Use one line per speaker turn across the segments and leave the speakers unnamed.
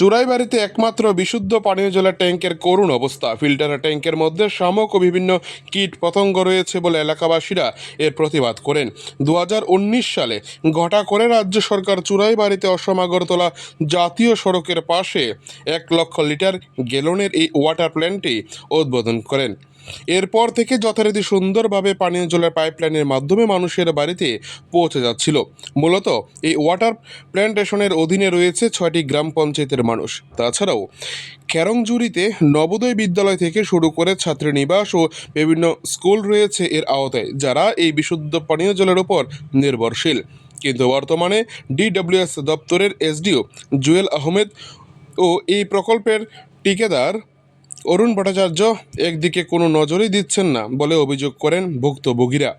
চুরাইবাড়িতে একমাত্র বিশুদ্ধ পানীয় জলের ট্যাঙ্কের করুণ অবস্থা। ফিল্টার ট্যাঙ্কের মধ্যে শামক ও বিভিন্ন কীট পতঙ্গ রয়েছে বলে এলাকাবাসীরা এর প্রতিবাদ করেন। দু হাজার উনিশ সালে ঘটা করে রাজ্য সরকার চুরাইবাড়িতে অসম আগরতলা জাতীয় সড়কের পাশে এক লক্ষ লিটার গেলনের এই ওয়াটার প্ল্যান্টটি উদ্বোধন করেন। এরপর থেকে যথারীতি সুন্দরভাবে পানীয় জলের পাইপলাইনের মাধ্যমে মানুষের বাড়িতে পৌঁছে যাচ্ছিল। মূলত এই ওয়াটার প্ল্যান্টেশনের অধীনে রয়েছে ছয়টি গ্রাম পঞ্চায়েতের মানুষ। তাছাড়াও ক্যারংজুরিতে নবোদয় বিদ্যালয় থেকে শুরু করে ছাত্রীনিবাস ও বিভিন্ন স্কুল রয়েছে এর আওতায়, যারা এই বিশুদ্ধ পানীয় জলের উপর নির্ভরশীল। কিন্তু বর্তমানে ডিডব্লিউএস দপ্তরের এসডিও জুয়েল আহমেদ ও এই প্রকল্পের ঠিকাদার অরুণ ভট্টাচার্য একদিকে কোনো নজরই দিচ্ছেন না বলে অভিযোগ করেন ভুক্তভোগীরা।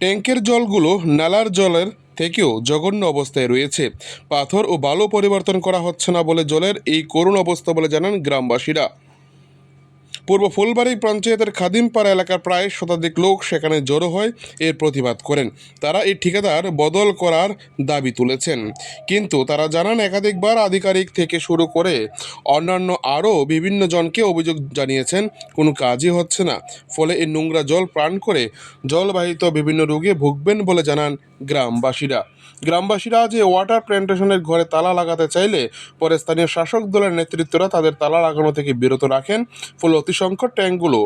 ট্যাঙ্কের জলগুলো নালার জলের থেকেও জঘন্য অবস্থায় রয়েছে। পাথর ও বালু পরিবর্তন করা হচ্ছে না বলে জলের এই করুণ অবস্থা বলে জানান গ্রামবাসীরা। পূর্ব ফুলবাড়ি পঞ্চায়েতের খাদিমপাড়া এলাকার প্রায় শতাধিক লোক সেখানে জড়ো হয় এর প্রতিবাদ করেন। তারা এই ঠিকাদার বদল করার দাবি তুলেছেন। কিন্তু তারা জানান, একাধিকবার আধিকারিক থেকে শুরু করে অন্যান্য আরও বিভিন্ন জনকে অভিযোগ জানিয়েছেন, কোনো কাজই হচ্ছে না। ফলে এই নোংরা জল প্রাণ করে জলবাহিত বিভিন্ন রোগে ভুগবেন বলে জানান গ্রামবাসীরা। গ্রামবাসীরা যে ওয়াটার প্ল্যান্টেশনের ঘরে তালা লাগাতে চাইলে পরে স্থানীয় শাসক দলের নেতৃত্বরা তাদের তালা লাগানো থেকে বিরত রাখেন। ফলে অতি সংকট ট্যাঙ্কগুলো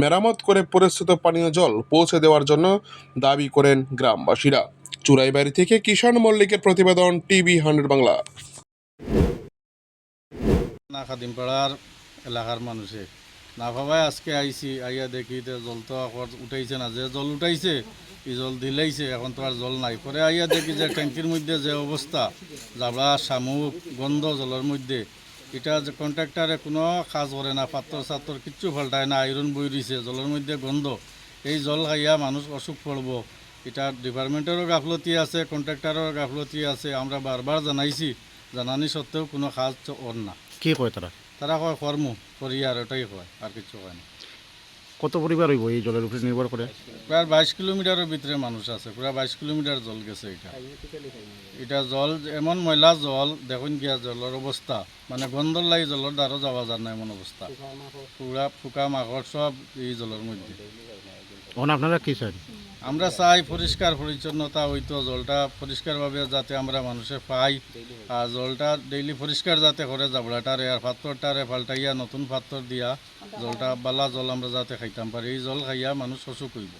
মেরামত করে পরিস্থিত পানীয় জল পৌঁছে দেওয়ার জন্য দাবি করেন গ্রামবাসীরা। চুরাইবাড়ি থেকে কিষাণ মল্লিকের প্রতিবেদন টিভি হান্ড্রেড বাংলা।
এলাকার মানুষে। না ভাবাই আজকে আইছি, আইয়া দেখি তো জল তো উঠাইছে না। যে জল উঠাইছে, এই জল দিলেইছে, এখন তো আর জল নাই। পরে আইয়া দেখি যে ট্যাঙ্কির মধ্যে যে অবস্থা, জাবড়া, শামুক, গন্ধ জলের মধ্যে। এটা যে কন্ট্রাক্টারে কোনো কাজ করে না পাত্র সাত্তর কিচ্ছু পাল্টায় না আয়রন বই দিছে জলের মধ্যে গন্ধ। এই জল খাইয়া মানুষ অসুখ পড়ব। এটা ডিপার্টমেন্টেরও গাফলতি আছে কন্ট্রাক্টারেরও গাফলতি আছে আমরা বারবার জানাইছি জানানি সত্ত্বেও কোনো কাজ ওর না।
কি কয় তারা?
তারা কয় কর্ম করি আর ওটাই কয় আর কিছু কয় না।
কত পরিবার হইব এই জলের উপরে নির্ভর করে?
প্রায় বাইশ কিলোমিটারের ভিতরে মানুষ আছে প্রায় বাইশ কিলোমিটার জল গেছে এটা। এটা জল এমন ময়লা জল দেখুন গিয়া জলের অবস্থা। মানে গন্ধর লাগি জলের দ্বারও যাওয়া যায় না এমন অবস্থা। পুরা ফুকা মাকড় সব এই জলের মধ্যে।
আপনারা কি চান?
আমরা চাই পরিষ্কার পরিচ্ছন্নতা হইতো জলটা পরিষ্কারভাবে যাতে আমরা মানুষে পাই। আর জলটা ডেইলি পরিষ্কার যাতে করে জাবড়াটারে আর পাত্রটারে পাল্টাইয়া নতুন পাত্র দিয়া জলটা বালা জল আমরা যাতে খাইতাম পারি। এই জল খাইয়া মানুষ অসুখ হইব।